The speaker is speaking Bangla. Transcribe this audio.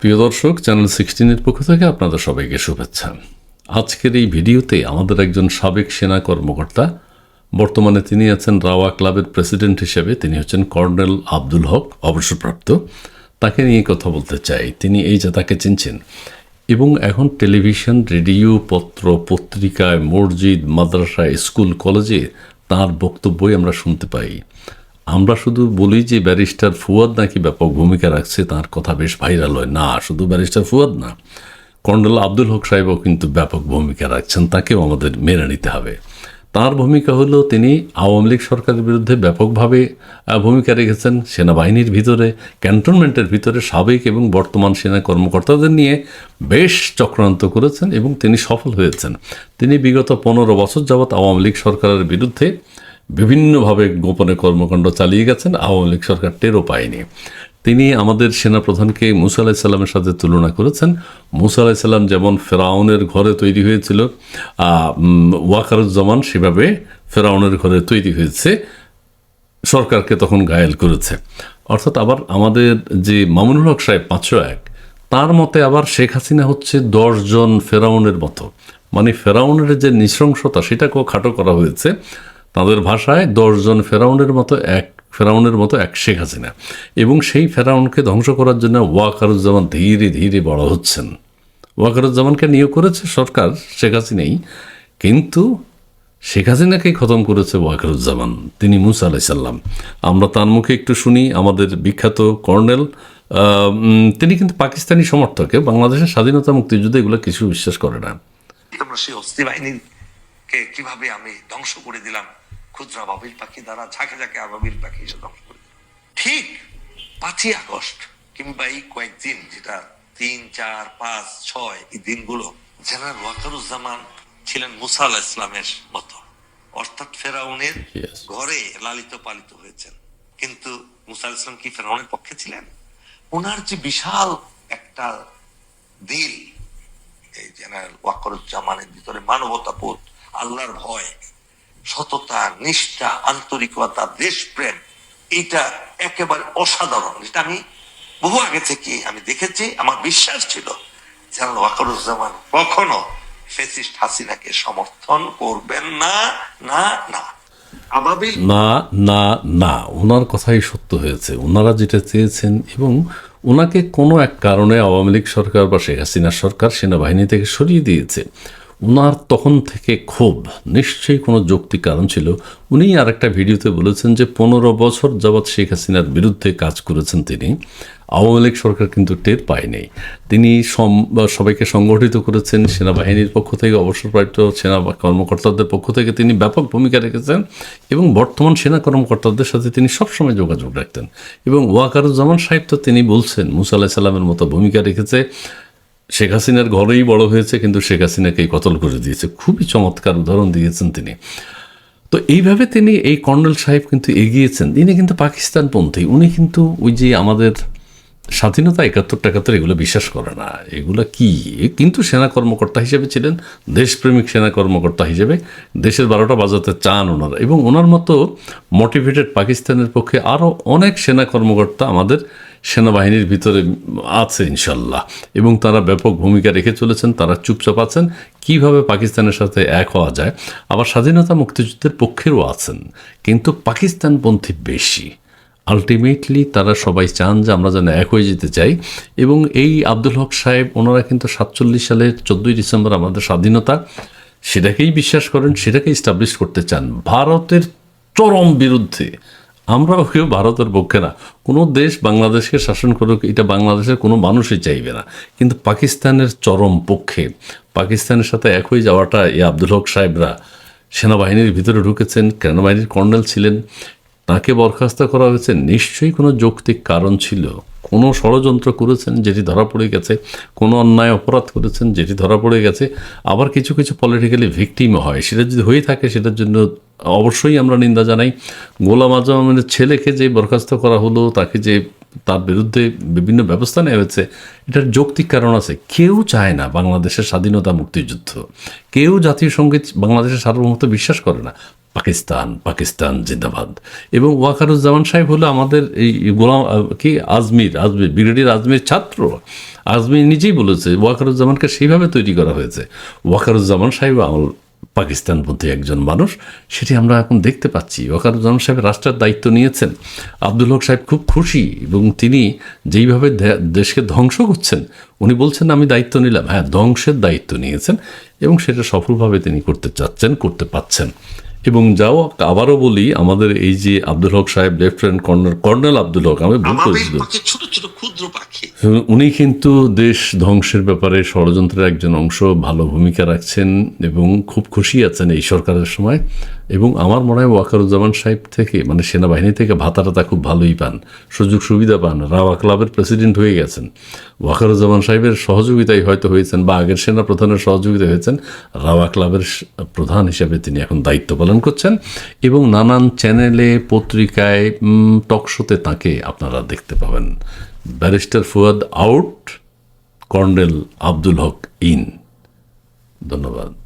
প্রিয় দর্শক চ্যানেল সিক্সটিনের পক্ষ থেকে আপনাদের সবাইকে শুভেচ্ছা। আজকের এই ভিডিওতে আমাদের একজন সাবেক সেনা কর্মকর্তা, বর্তমানে তিনি আছেন রাওয়া ক্লাবের প্রেসিডেন্ট হিসেবে, তিনি হচ্ছেন কর্নেল আব্দুল হক, অবসরপ্রাপ্ত। তাকে নিয়ে কথা বলতে চাই। তিনি এই যে তাকে চিনছেন, এবং এখন টেলিভিশন, রেডিও, পত্র, পত্রিকায়, মসজিদ, মাদ্রাসা, স্কুল, কলেজে তার বক্তব্যই আমরা শুনতে পাই। আমরা শুধু বলি যে ব্যারিস্টার ফুয়াদ নাকি ব্যাপক ভূমিকা রাখছে, তার কথা বেশ ভাইরাল হয়। না, শুধু ব্যারিস্টার ফুয়াদ না, কর্নেল আব্দুল হক সাহেবও কিন্তু ব্যাপক ভূমিকা রাখছেন, তাকেও আমাদের মেনে নিতে হবে। তার ভূমিকা হলো, তিনি আওয়ামী লীগ সরকারের বিরুদ্ধে ব্যাপকভাবে ভূমিকা রেখেছেন সেনাবাহিনীর ভিতরে, ক্যান্টনমেন্টের ভিতরে সাবেক এবং বর্তমান সেনা কর্মকর্তাদের নিয়ে বেশ চক্রান্ত করেছেন এবং তিনি সফল হয়েছেন। তিনি বিগত পনেরো বছর যাবৎ আওয়ামী লীগ সরকারের বিরুদ্ধে বিভিন্নভাবে গোপনে কর্মকাণ্ড চালিয়ে গেছেন, আওয়ামী লীগ সরকার টেরও পায়নি। তিনি আমাদের সেনাপ্রধানকে মুসা আলাহিসাল্লামের সাথে তুলনা করেছেন। মুসা আলাহিসাল্লাম যেমন ফেরাউনের ঘরে তৈরি হয়েছিল ওয়াকারুজ্জামান সেভাবে ফেরাউনের ঘরে তৈরি হয়েছে, সরকারকে তখন ঘায়েল করেছে। অর্থাৎ আবার আমাদের যে মামুনুল হক সাহেব পাঁচশো এক, তার মতে আবার শেখ হাসিনা হচ্ছে দশজন ফেরাউনের মতো। মানে ফেরাউনের যে নৃশংসতা, সেটাকেও খাটো করা হয়েছে। তাদের ভাষায় দশজন ফেরাউনের মতো এক, ফেরাউনের মতো এক শেখ হাসিনা। এবং সেই ফেরাউনকে ধ্বংস করার জন্য ওয়াকারুজ্জামান ধীরে ধীরে বড় হচ্ছেন। ওয়াকারুজ্জামানকে নিয়োগ করেছে সরকার, শেখ হাসিনাই। কিন্তু শেখ হাসিনাকেই খতম করেছে ওয়াকারুজ্জামান, তিনি মুসা আলাইসাল্লাম। আমরা তার মুখে একটু শুনি, আমাদের বিখ্যাত কর্নেল তিনি কিন্তু পাকিস্তানি সমর্থকে বাংলাদেশের স্বাধীনতা মুক্তিযুদ্ধ এগুলো কিছু বিশ্বাস করে না। বাহিনীকে কীভাবে আমি ধ্বংস করে দিলাম? ক্ষুদ্র আবাবিল পাখি দ্বারা ঝাঁকে ঝাঁকে আবাবিল পাখি এসে ধ্বংস করে দিলাম। ঠিক পাঁচই আগস্ট কিংবা এই কয়েকদিন যেটা তিন চার পাঁচ ছয় এই দিনগুলো জেনারেল ওয়াকারুজ্জামান ছিলেন মুসা আলাহ ইসলামের মতো। অর্থাৎ ফেরাউনের ঘরে লালিত পালিত হয়েছেন। কিন্তু মুসা ইসলাম কি ফেরাউনের পক্ষে ছিলেন? ওনার যে বিশাল একটা দিল এই জেনারেল ওয়াকরুজ্জামানের ভিতরে মানবতা বোধ আল্লাহর ভয়, সততা, নিষ্ঠা, আন্তরিকতা, দেশপ্রেম, এটা একেবারে অসাধারণ। যেটা আমি বহু আগে থেকে আমি দেখেছি, আমার বিশ্বাস ছিল জেনারেল ওয়াকরুজ্জামান কখনো ফেসিস্ট হাসিনাকে সমর্থন করবেন না না না। না না না। ওনার কথাই সত্য হয়েছে। ওনারা যেটা চেয়েছেন এবং ওনাকে কোনো এক কারণে আওয়ামী লীগ সরকার বা শেখ হাসিনা সরকার সেনাবাহিনী থেকে সরিয়ে দিয়েছে। ওনার তখন থেকে ক্ষোভ, নিশ্চয়ই কোনো যৌক্তিক কারণ ছিল। উনি আর একটা ভিডিওতে বলেছেন যে, পনেরো বছর যাবৎ শেখ হাসিনার বিরুদ্ধে কাজ করেছেন তিনি। আওয়ামী লীগ সরকার কিন্তু টের পায়নি। তিনি সবাইকে সংগঠিত করেছেন, সেনাবাহিনীর পক্ষ থেকে, অবসরপ্রাপ্ত সেনা কর্মকর্তাদের পক্ষ থেকে তিনি ব্যাপক ভূমিকা রেখেছেন এবং বর্তমান সেনা কর্মকর্তাদের সাথে তিনি সবসময় যোগাযোগ রাখতেন। এবং ওয়াকারুজ্জামান সাহেব তো তিনি বলছেন, মুসা আলাহ সাল্লামের মতো ভূমিকা রেখেছে। শেখ হাসিনার ঘরেই বড় হয়েছে, কিন্তু শেখ হাসিনাকেই কতল করে দিয়েছে। খুবই চমৎকার উদাহরণ দিয়েছেন তিনি। তো এইভাবে তিনি এই কর্নেল সাহেব কিন্তু এগিয়েছেন। তিনি কিন্তু পাকিস্তানপন্থী। উনি কিন্তু ওই যে আমাদের স্বাধীনতা একাত্তর টাকাত্তর এগুলো বিশ্বাস করে না। এগুলো কি? কিন্তু সেনা কর্মকর্তা হিসেবে ছিলেন, দেশপ্রেমিক সেনা কর্মকর্তা হিসেবে। দেশের বারোটা বাজাতে চান ওনারা। এবং ওনার মতো মোটিভেটেড পাকিস্তানের পক্ষে আরও অনেক সেনা কর্মকর্তা আমাদের সেনাবাহিনীর ভিতরে আছে ইনশাল্লাহ। এবং তারা ব্যাপক ভূমিকা রেখে চলেছেন, তারা চুপচাপ আছেন। কীভাবে পাকিস্তানের সাথে এক হওয়া যায়? আবার স্বাধীনতা মুক্তিযুদ্ধের পক্ষেরও আছেন। কিন্তু পাকিস্তানপন্থী বেশি। আলটিমেটলি তারা সবাই চান যে আমরা যেন এক হয়ে যেতে চাই। এবং এই আব্দুল হক সাহেব, ওনারা কিন্তু সাতচল্লিশ সালের চোদ্দোই ডিসেম্বর আমাদের স্বাধীনতা। সেটাকেই বিশ্বাস করেন, সেটাকে ইস্টাবলিশ করতে চান। ভারতের চরম বিরুদ্ধে আমরাও কেউ ভারতের পক্ষে না। কোনো দেশ বাংলাদেশকে শাসন করুক, এটা বাংলাদেশের কোনো মানুষই চাইবে না। কিন্তু পাকিস্তানের চরম পক্ষে, পাকিস্তানের সাথে এক হয়ে যাওয়াটা এই আব্দুল হক সাহেবরা সেনাবাহিনীর ভিতরে ঢুকেছেন, সেনাবাহিনীর কর্নেল ছিলেন, তাকে বরখাস্ত করা হয়েছে, নিশ্চয়ই কোনো যৌক্তিক কারণ ছিল। কোনো ষড়যন্ত্র করেছেন যেটি ধরা পড়ে গেছে, কোনো অন্যায় অপরাধ করেছেন যেটি ধরা পড়ে গেছে, আবার কিছু কিছু পলিটিক্যালি ভিকটিমও হয়। সেটা যদি হয়ে থাকে, সেটার জন্য অবশ্যই আমরা নিন্দা জানাই। গোলাম আজমের ছেলেকে যে বরখাস্ত করা হলো, তাকে যে তার বিরুদ্ধে বিভিন্ন ব্যবস্থা নেওয়া হয়েছে, এটার যৌক্তিক কারণ আছে। কেউ চায় না বাংলাদেশের স্বাধীনতা মুক্তিযুদ্ধ। কেউ জাতীয় সংগীত বাংলাদেশের সার্বভৌমত্ব বিশ্বাস করে না। পাকিস্তান পাকিস্তান জিন্দাবাদ। এবং ওয়াকারুজ্জামান সাহেব হলো আমাদের এই গোলাম কি, আজমির আজমির, ব্রিগেডিয়ার আজমির ছাত্র। আজমির নিজেই বলেছে, ওয়াকারুজ্জামানকে সেইভাবে তৈরি করা হয়েছে। ওয়াকারুজ্জামান সাহেব আমল পাকিস্তানপন্থী একজন মানুষ, সেটি আমরা এখন দেখতে পাচ্ছি। ওয়াকারুজ্জামান সাহেব রাষ্ট্রের দায়িত্ব নিয়েছেন। আব্দুল হক সাহেব খুব খুশি এবং তিনি যেইভাবে দেশকে ধ্বংস করছেন, উনি বলছেন, আমি দায়িত্ব নিলাম। হ্যাঁ ধ্বংসের দায়িত্ব নিয়েছেন এবং সেটা সফলভাবে তিনি করতে চাচ্ছেন, করতে পাচ্ছেন। এবং যাও আবারও বলি আমাদের এই যে আব্দুল হক সাহেব lieutenant colonel colonel Abdul Haque আমি ভুল করেছিল উনি কিন্তু দেশ ধ্বংসের ব্যাপারে ষড়যন্ত্রের একজন অংশ ভালো ভূমিকা রাখছেন এবং খুব খুশি আছেন এই সরকারের সময়। এবং আমার মনে হয় ওয়াকারুজ্জামান সাহেব থেকে মানে সেনাবাহিনী থেকে ভাতাটা খুব ভালোই পান, সুযোগ সুবিধা পান, রাওয়া ক্লাবের প্রেসিডেন্ট হয়ে গেছেন। ওয়াকারুজ্জামান সাহেবের সহযোগিতায় হয়তো হয়েছেন বা আগের সেনা প্রধানের সহযোগিতা হয়েছেন, রাওয়া ক্লাবের প্রধান হিসেবে তিনি এখন দায়িত্ব পালন করছেন এবং নানান চ্যানেলে, পত্রিকায় টক শোতে তাকে আপনারা দেখতে পাবেন। Barrister Fuad out, colonel Abdul Haque in. ধন্যবাদ।